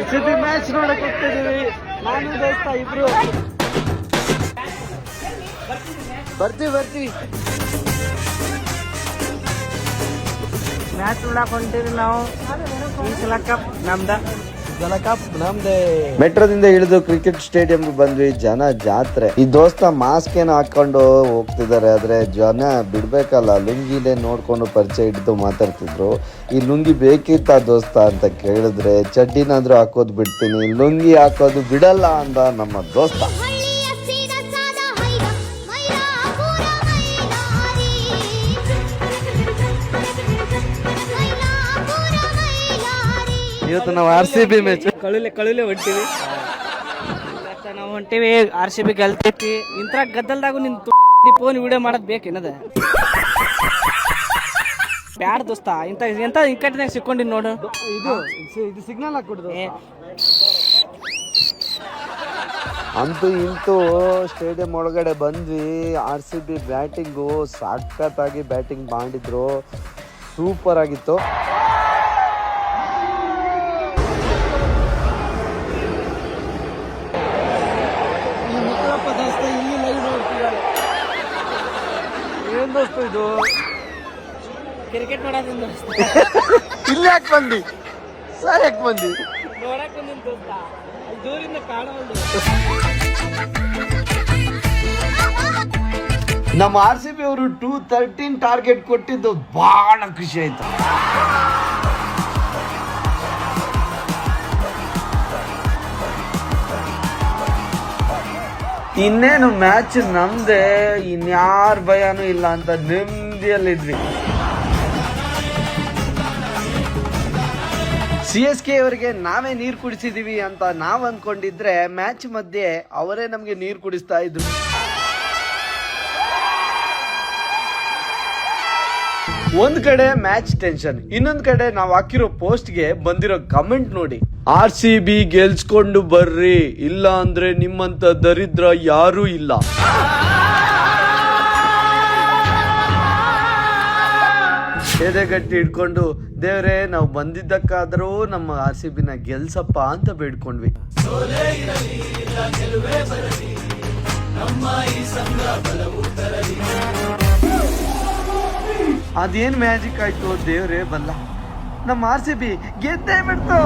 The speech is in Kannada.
ಆರ್ ಸಿ ಬಿ ಮ್ಯಾಚ್ ನೋಡಕ್ ಹೋಗ್ತಿದೀವಿ ನಾನು ದೋಸ್ತ ಇಬ್ರು. ಬರ್ತೀವಿ ಬರ್ತೀವಿ ಮ್ಯಾಚ್ ನೋಡಕ್ ಹೊಂಟಿವಿ ನಾವು. ಈ ಸಲ ಕಪ್ ನಮ್ದೇ. ಮೆಟ್ರೋದಿಂದ ಇಳಿದು ಕ್ರಿಕೆಟ್ ಸ್ಟೇಡಿಯಂ ಬಂದ್ವಿ, ಜನ ಜಾತ್ರೆ. ಈ ದೋಸ್ತ ಮಾಸ್ಕ್ ಏನ ಹಾಕೊಂಡು ಹೋಗ್ತಿದ್ದಾರೆ, ಆದ್ರೆ ಜನ ಬಿಡ್ಬೇಕಲ್ಲ. ಲುಂಗಿಲೆ ನೋಡ್ಕೊಂಡು ಪರಿಚಯ ಹಿಡಿದು ಮಾತಾಡ್ತಿದ್ರು. ಈ ಲುಂಗಿ ಬೇಕಿತ್ತ ದೋಸ್ತ ಅಂತ ಕೇಳಿದ್ರೆ, ಚಡ್ಡಿನಾದ್ರೂ ಹಾಕೋದು ಬಿಡ್ತೀನಿ, ಲುಂಗಿ ಹಾಕೋದು ಬಿಡಲ್ಲ ಅಂದ ನಮ್ಮ ದೋಸ್ತ. ಇವತ್ತು ನಾವು ಆರ್ ಸಿ ಬಿ ಮ್ಯಾಚ್ ಕಳುಲೆ ಕಳುಲೆ ಹೊಂಟಿವಿ. ಇವತ್ತು ನಾವು ಹೊಂಟಿವಿ ಆರ್ ಸಿ ಬಿ ಗೆಲ್ತೈತಿ. ಇಂತ ಗದ್ದಲ್ದಾಗು ನಿನ್ ಫೋನ್ ವಿಡಿಯೋ ಮಾಡೋದ್ ಬೇಕೇನದ ಬ್ಯಾಡ ದೋಸ್ತ ಇಂತ ಎಂತ ಇಕ್ಕಟ್ಟಿನಾಗ ಸಿಕ್ಕೊಂಡಿ ನೋಡು. ಇದು ಇದು ಸಿಗ್ನಲ್ ಹಾಕೊಡ್ದು ಅಂತೂ ಇಂತೂ ಸ್ಟೇಡಿಯಂ ಒಳಗಡೆ ಬಂದ್ವಿ. ಆರ್ ಸಿ ಬಿ ಬ್ಯಾಟಿಂಗು ಸಖತ್ತಾಗಿ ಬ್ಯಾಟಿಂಗ್ ಮಾಡಿದ್ರು. ಸೂಪರ್ ಆಗಿತ್ತು. ಏನ್ ದೋಸ್ತ ಇದು ಕ್ರಿಕೆಟ್ ನೋಡೋದ್ರಿಂದ ಇಲ್ಲಿ ಯಾಕೆ ಬಂದಿ? ಸರ್ ಯಾಕೆ ಬಂದಿ? ನೋಡಕ್ ಬಂದಿನ್ ದೋಸ್ತ ದೂರಿಂದ ಕಾಣವಲ್ದು. ನಮ್ಮ ಆರ್ ಸಿ ಬಿ ಅವರು ಟೂ ತರ್ಟೀನ್ ಟಾರ್ಗೆಟ್ ಕೊಟ್ಟಿದ್ದು ಬಹಳ ಖುಷಿ ಆಯ್ತು. ಇನ್ನೇನು ಮ್ಯಾಚ್ ನಮ್ದೆ, ಇನ್ಯಾರ ಭಯನೂ ಇಲ್ಲ ಅಂತ ನೆಮ್ಮದಿಯಲ್ಲಿದ್ವಿ. ಸಿ ಎಸ್ ಕೆ ಅವರಿಗೆ ನಾವೇ ನೀರು ಕುಡಿಸಿದೀವಿ ಅಂತ ನಾವು ಅನ್ಕೊಂಡಿದ್ರೆ ಮ್ಯಾಚ್ ಮಧ್ಯೆ ಅವರೇ ನಮಗೆ ನೀರು ಕುಡಿಸ್ತಾ ಇದ್ರು. ಒಂದ್ ಕಡೆ ಮ್ಯಾಚ್ ಟೆನ್ಷನ್ ಇನ್ನೊಂದ್ ಕಡೆ ನಾವ್ ಹಾಕಿರೋ ಪೋಸ್ಟ್ಗೆ ಬಂದಿರೋ ಕಮೆಂಟ್ ನೋಡಿ. ಆರ್ ಸಿ ಬಿ ಗೆಲ್ಸ್ಕೊಂಡು ಬರ್ರಿ, ಇಲ್ಲ ಅಂದ್ರೆ ನಿಮ್ಮಂತ ದರಿದ್ರ ಯಾರೂ ಇಲ್ಲ. ಎದೆಗಟ್ಟಿ ಹಿಡ್ಕೊಂಡು, ದೇವ್ರೆ, ನಾವು ಬಂದಿದ್ದಕ್ಕಾದರೂ ನಮ್ಮ ಆರ್ ಸಿ ಬಿನ ಗೆಲ್ಸಪ್ಪ ಅಂತ ಬೇಡ್ಕೊಂಡ್ವಿ. ಅದೇನ್ ಮ್ಯಾಜಿಕ್ ಆಯ್ತು ದೇವರೇ ಬಲ್ಲ. ನಮ್ಮ ಆರ್ ಸಿ ಬಿ ಗೆದ್ದೇ ಬಿಡ್ತು.